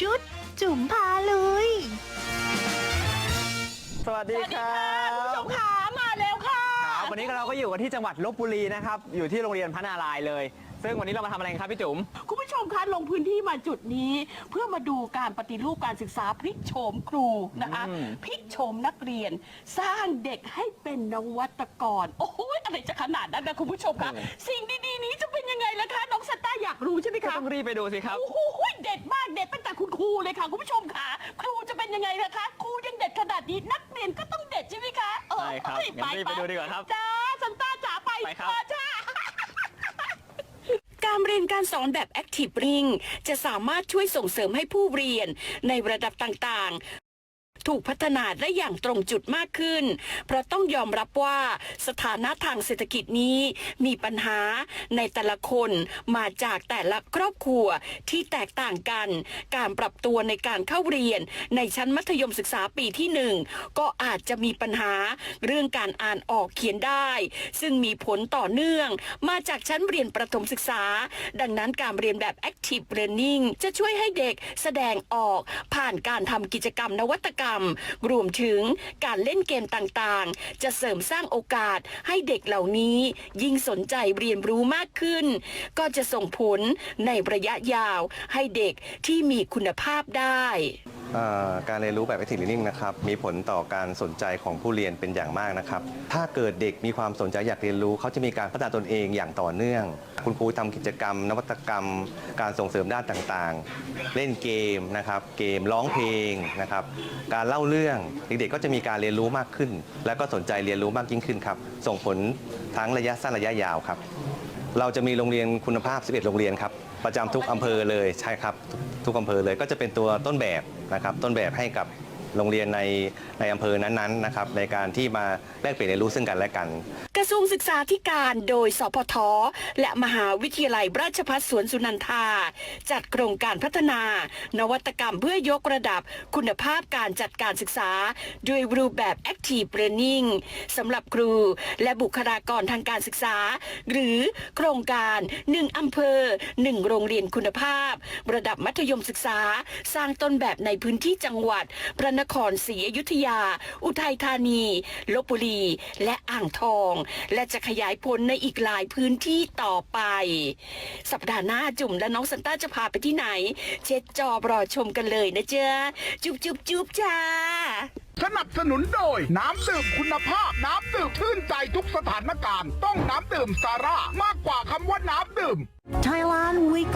ชุด จุ๋มพาเลยสวัสดีครับคุณผู้ชมขามาแล้วค่ะ ครับวันนี้เราก็อยู่กันที่จังหวัดลบบุรีนะครับ อยู่ที่โรงเรียนพระนารายณ์เลย ซึ่งวันนี้เรามาทำอะไรกันครับพี่จุ๋ม คุณผู้ชมคะลงพื้นที่มาจุดนี้ เพื่อมาดูการปฏิรูปการศึกษาพลิกโฉมครูนะคะอืม พลิกโฉมนักเรียน สร้างเด็กให้เป็นนวัตกร โอ้โหอะไรจะขนาดนั้นนะคุณผู้ชมคะสิ่งดีๆนี้จะเป็นยังไงล่ะคะน้องสต้าอยากรู้ใช่ไหมก็คะต้องรีบไปดูสิครับ โอ้โห คะ ครูยังเด็ดขนาดนี้นักเรียนก็ต้องเด็ดใช่ไหมคะเออใช่ครับเอ้ยงั้นรีบไปดูดีกว่าครับจ้าสันต้าจ๋าไปไปครับ เออจ้า การเรียนการสอนแบบ Active Ring จะสามารถช่วยส่งเสริมให้ผู้เรียนในระดับต่างๆ ถูกพัฒนาได้อย่างตรงจุดมากขึ้น เพราะต้องยอมรับว่าสถานะทางเศรษฐกิจนี้มีปัญหาในแต่ละคนมาจากแต่ละครอบครัวที่แตกต่างกัน การปรับตัวในการเข้าเรียน ในชั้นมัธยมศึกษาปีที่หนึ่งก็อาจจะมีปัญหาเรื่องการอ่านออกเขียนได้ ซึ่งมีผลต่อเนื่อง มาจากชั้นเรียนประถมศึกษา ดังนั้นการเรียนแบบ Active Learning จะช่วยให้เด็กแสดงออกผ่านการทำกิจกรรมนวัตกรรมรวมถึงการเล่นเกมต่างๆ จะเสริมสร้างโอกาสให้เด็กเหล่านี้ ยิ่งสนใจเรียนรู้มากขึ้น ก็จะส่งผลในระยะยาวให้เด็กที่มีคุณภาพได้ การเรียนรู้แบบ active learning นะครับมีผลต่อการสนใจของผู้เรียนเป็นอย่างมากนะครับ ถ้าเกิดเด็กมีความสนใจอยากเรียนรู้ เขาจะมีการพัฒนาตนเองอย่างต่อเนื่อง คุณครูทำกิจกรรม นวัตกรรม การส่งเสริมด้านต่างๆ เล่นเกมนะครับเกมร้องเพลงนะครับการเล่าเรื่องเด็กๆก็จะมีการเรียนรู้มากขึ้น และก็สนใจเรียนรู้มากยิ่งขึ้นครับส่งผลทั้งระยะสั้นระยะยาวครับ เราจะมีโรงเรียนคุณภาพ 11 โรงเรียนครับประจำทุกอำเภอเลยใช่ครับทุกทุกอำเภอเลยก็จะเป็นตัวต้นแบบนะครับต้นแบบให้กับ โรงเรียนในในอำเภอนั้นๆนะครับในการที่มาแลกเปลี่ยนเรียนรู้ซึ่งกันและกัน กระทรวงศึกษาธิการโดยสพท และมหาวิทยาลัยราชภัฏสวนสุนันทา จัดโครงการพัฒนา นวัตกรรมเพื่อยกระดับคุณภาพการจัดการศึกษา ด้วยรูปแบบ Active Learning สำหรับครูและบุคลากรทางการศึกษา หรือโครงการ 1อำเภอ 1 โรงเรียนคุณภาพ ระดับมัธยมศึกษา สร้างต้นแบบในพื้นที่จังหวัดพระนครศรีอยุธยา อุทัยธานีลบบุรี และอ่างทอง และจะขยายผลในอีกหลายพื้นที่ต่อไป สัปดาห์หน้าจุ่มและน้องซันต้าจะพาไปที่ไหน เช็ดจอบรอชมกันเลยนะเจ้าจุ๊บจุ๊บจุ๊บจ้าสนับสนุนโดย น้ำดื่มคุณภาพ น้ำดื่มชื่นใจทุกสถานการณ์ ต้องน้ำดื่มสาร่ามากกว่าคำว่าน้ำดื่ม Thailand Week